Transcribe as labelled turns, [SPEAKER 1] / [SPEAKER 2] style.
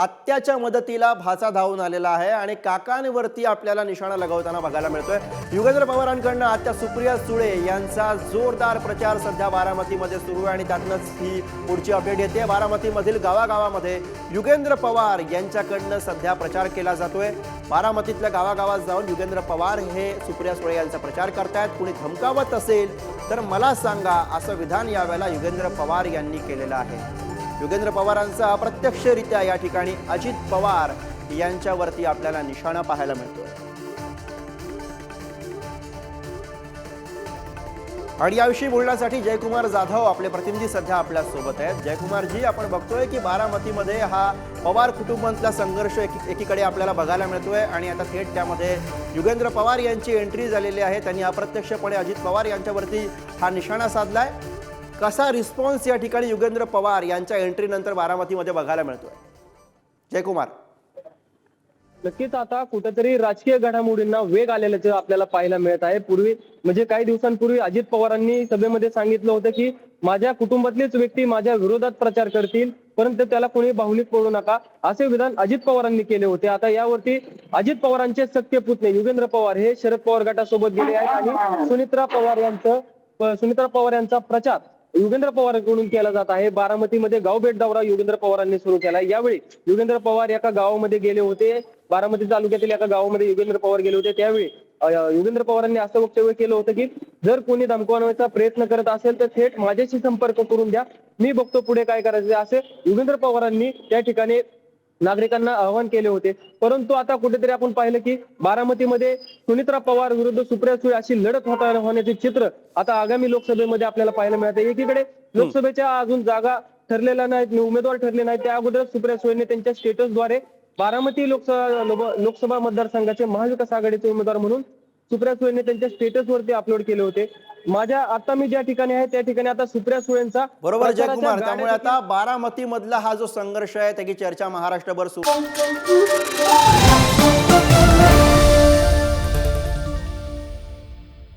[SPEAKER 1] आत्याच्या मदतीला भाचा धावून आलेला आहे आणि काकांवरती आपल्याला निशाणा लगावताना बघायला मिळतोय. युगेंद्र पवारांकडनं आत्या सुप्रिया सुळे यांचा जोरदार प्रचार सध्या बारामतीमध्ये सुरू आहे आणि त्यातनंच ही पुढची अपडेट येते. बारामतीमधील गावागावामध्ये युगेंद्र पवार यांच्याकडनं सध्या प्रचार केला जातोय. बारामतीतल्या गावागावात जाऊन युगेंद्र पवार हे सुप्रिया सुळे यांचा प्रचार करतायत. कुणी धमकावत असेल तर मला सांगा असं विधान यावेळेला युगेंद्र पवार यांनी केलेलं आहे. युगेंद्र पवारांचा अप्रत्यक्षरित्या या ठिकाणी अजित पवार यांच्यावरती आपल्याला निशाणा पाहायला मिळतोय. आणि याविषयी बोलण्यासाठी जयकुमार जाधव आपले प्रतिनिधी सध्या आपल्यासोबत आहेत. जयकुमारजी आपण बघतोय की बारामतीमध्ये हा पवार कुटुंबातला संघर्ष एकीकडे आपल्याला बघायला मिळतोय. आणि आता थेट त्यामध्ये युगेंद्र पवार यांची एंट्री झालेली आहे. त्यांनी अप्रत्यक्षपणे अजित पवार यांच्यावरती हा निशाणा साधलाय. कसा रिस्पॉन्स या ठिकाणी युगेंद्र पवार यांच्या एंट्रीनंतर बारामतीमध्ये बघायला मिळतोय? जयकुमार.
[SPEAKER 2] नक्कीच आता कुठेतरी राजकीय घडामोडींना वेग आलेल्याचं आपल्याला पाहायला मिळत आहे. पूर्वी म्हणजे काही दिवसांपूर्वी अजित पवारांनी सभेमध्ये सांगितलं होतं की माझ्या कुटुंबातलीच व्यक्ती माझ्या विरोधात प्रचार करतील परंतु त्याला कोणी बाहुलीत पडू नका. असे विधान अजित पवारांनी केले होते. आता यावरती अजित पवारांचे सत्य पुतणे युगेंद्र पवार हे शरद पवार गटासोबत गेले आहेत आणि सुनित्रा पवार यांचं सुनित्रा पवार यांचा प्रचार युगेंद्र पवारांकडून केला जात आहे. बारामतीमध्ये गाव भेट दौरा युगेंद्र पवारांनी सुरू केला यावेळी युगेंद्र पवार एका गावामध्ये गेले होते. बारामती तालुक्यातील एका गावामध्ये युगेंद्र पवार गेले होते. त्यावेळी योगेंद्र युगेंद्र पवारांनी असं वक्तव्य केलं होतं की जर कोणी धमकवण्याचा प्रयत्न करत असेल तर थेट माझ्याशी संपर्क करून द्या. मी बघतो पुढे काय करायचं असे युगेंद्र पवारांनी त्या ठिकाणी नागरिकांना आवाहन केले होते. परंतु आता कुठेतरी आपण पाहिलं की बारामतीमध्ये सुनित्रा पवार विरुद्ध सुप्रिया सुळे अशी लढत होता होण्याचे चित्र आता आगामी लोकसभेमध्ये आपल्याला पाहायला मिळते. एकीकडे लोकसभेच्या अजून जागा ठरलेल्या नाहीत उमेदवार ठरले नाहीत. त्या अगोदर सुप्रिया सुळेने त्यांच्या स्टेटसद्वारे बारामती लोकसभा लोकसभा मतदारसंघाचे महाविकास आघाडीचे उमेदवार म्हणून सुप्रिया सुळेने त्यांच्या स्टेटसवरती अपलोड केले होते. माझ्या आता मी ज्या ठिकाणी आहे त्या ठिकाणी आता सुप्रिया सुळेंचा
[SPEAKER 1] बरोबर जयकुमार त्यामुळे आता बारामती मधला हा जो संघर्ष आहे त्याची चर्चा महाराष्ट्रभर सुरू.